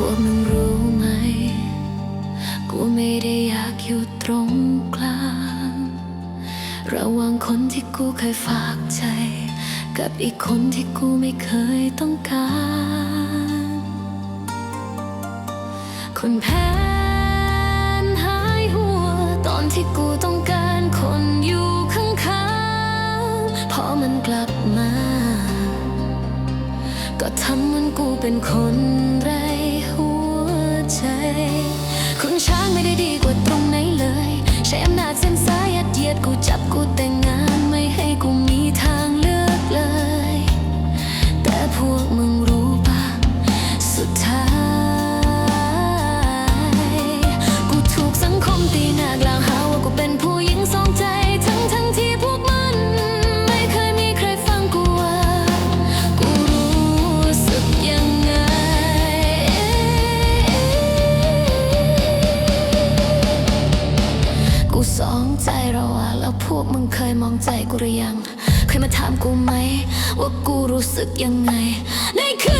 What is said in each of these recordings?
ลัมึงรู้ไหม กูไม่ได้อยากอยู่ตรงกลาง ระหว่างคนที่กูเคยฝากใจ กับอีกคนที่กูไม่เคยต้องการ คนแพ้หายหัว ตอนที่กูต้องการคนอยู่ข้างๆพอมันกลับมา ก็ทำเหมือนกูเป็นคน ใจเราอะแล้วพวกมึงเคยมองใจกูหรือยัง เคยมาถามกูไหม ว่ากูรู้สึกยังไงในคืน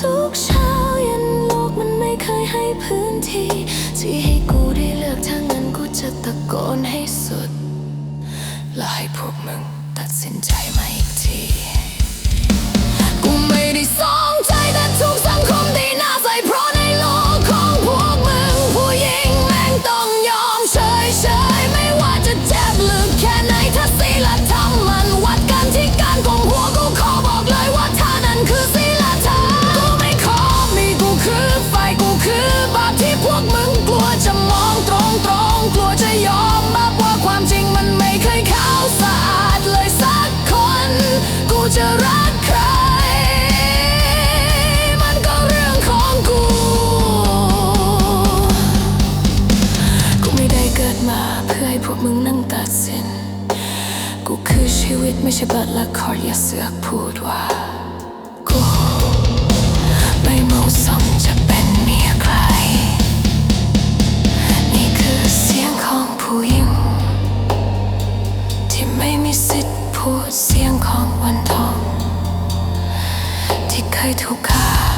ทุกเช้าเย็นโลกมันไม่เคยให้พื้นที่ ที่ให้กูได้เลือกทางนั้นกูจะตะโกนให้สุด และให้พวกมึงตัดสินใจมาอีกที กูไม่ได้ซ้อน เลละครอย่าเสือกพูดว่ากูไม่เหมาะสมจะเป็นเมียใคร นี่คือเสียงของผู้หญิง ที่ไม่มีสิทธิ์พูดเสียงของวันทอง ที่เคยถูกฆ่า